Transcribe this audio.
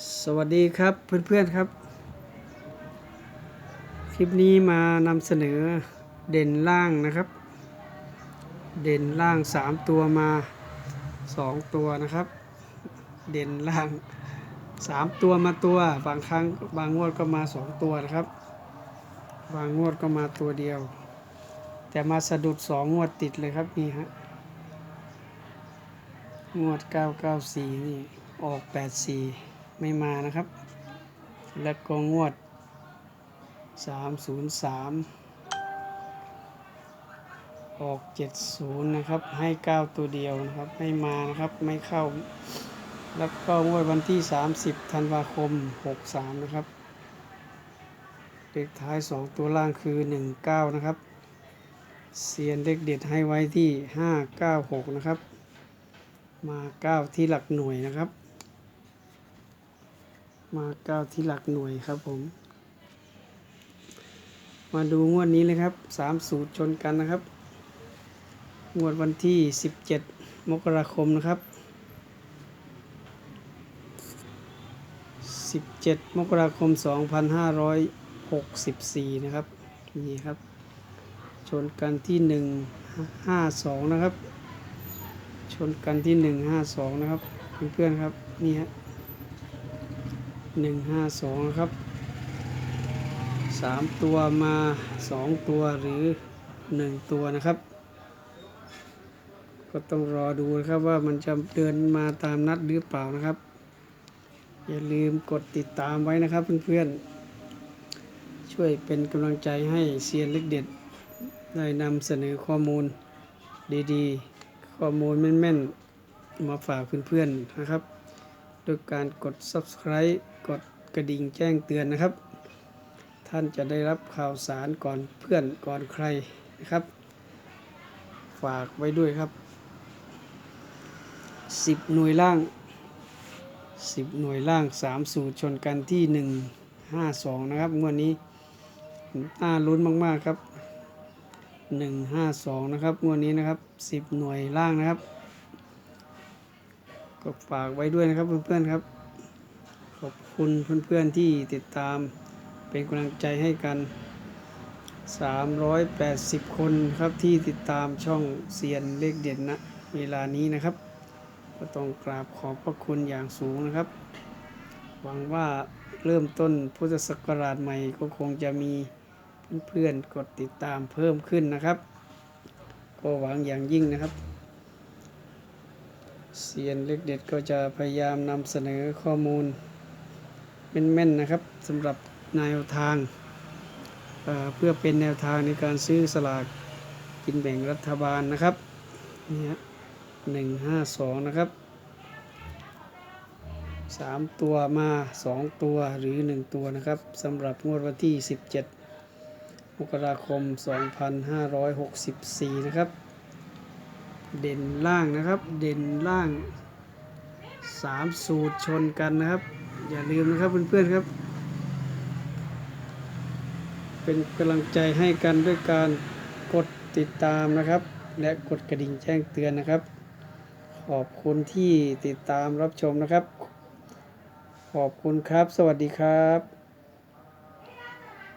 สวัสดีครับเพื่อนๆครับ คลิปนี้มานำเสนอเด่นล่างนะครับ เด่นล่าง 3 ตัวมา 2 ตัวนะครับ เด่นล่าง 3 ตัวมาตัว บางครั้งบางงวดก็มา 2 ตัวนะครับ บางงวดก็มาตัวเดียว แต่มาสะดุด 2 งวดติดเลยครับนี่ฮะงวด 994 นี่ ออก 84 ไม่มานะครับ แล้วก็งวด 303 ออก 70 นะครับ ให้ 9 ตัวเดียวนะครับ ไม่มานะครับ ไม่เข้า แล้วก็งวดวันที่ 30 ธันวาคม 63 นะครับเลขท้าย 2 ตัวล่างคือ 19 นะครับ เซียนเลขเด็ดให้ไว้ที่ 596 นะครับ มา 9 ที่หลักหน่วยนะครับ มาเก้าที่หลักหน่วยครับผม มาดูงวดนี้เลยครับสามสูตรชนกันนะครับ งวดวันที่17มกราคมนะครับ17มกราคม2564นห้าร้อยหกสิบสี่นะครับ นี่ครับ ชนกันที่152นะครับ ชนกันที่152นะครับ เพื่อนๆครับ นี่ฮะ หนึ่งห้าสองครับสามตัวมาสองตัวหรือหนึ่งตัวนะครับ ก็ต้องรอดูนะครับว่ามันจะเดินมาตามนัดหรือเปล่านะครับ อย่าลืมกดติดตามไว้นะครับเพื่อนๆ ช่วยเป็นกำลังใจให้เซียนเล็กเด็ด ได้นำเสนอข้อมูลดีๆ ข้อมูลแม่นๆ มาฝากเพื่อนๆนะครับโดยการกด subscribe กดกระดิ่งแจ้งเตือนนะครับ ท่านจะได้รับข่าวสารก่อนเพื่อนก่อนใครนะครับ ฝากไว้ด้วยครับ 10 หน่วยล่าง 10 หน่วยล่าง 3 สูตรชนกันที่ 1 5 2 นะครับงวดนี้น่าลุ้นมาก ๆ ครับ 1 5 2 นะครับงวดนี้นะครับ 10 หน่วยล่างนะครับ ก็ฝากไว้ด้วยนะครับเพื่อนๆครับ ขอบคุณเพื่อนๆที่ติดตามเป็นกำลังใจให้กัน 380 คนครับที่ติดตามช่องเซียนเลขเด่นนะเวลานี้นะครับ ก็ต้องกราบขอบพระคุณอย่างสูงนะครับ หวังว่าเริ่มต้นพุทธศักราชใหม่ก็คงจะมีเพื่อนๆกดติดตามเพิ่มขึ้นนะครับ ก็หวังอย่างยิ่งนะครับเซียนเล็กเด็ดก็จะพยายามนำเสนอข้อมูล แม่นๆนะครับสำหรับแนวทางเเพื่อเป็นแนวทางในการซื้อสลากกินแบ่งรัฐบาลนะครับนี่ฮะหนึ่งห้าสองนะครับสามตัวมาสองตัวหรือหนึ่งตัวนะครับสำหรับงวดวันที่17มกราคม 2564 นะครับ เด่นล่างนะครับ เด่นล่างสามสูตรชนกันนะครับ อย่าลืมนะครับเพื่อนๆครับ เป็นกำลังใจให้กันด้วยการกดติดตามนะครับ และกดกระดิ่งแจ้งเตือนนะครับ ขอบคุณที่ติดตามรับชมนะครับ ขอบคุณครับ สวัสดีครับ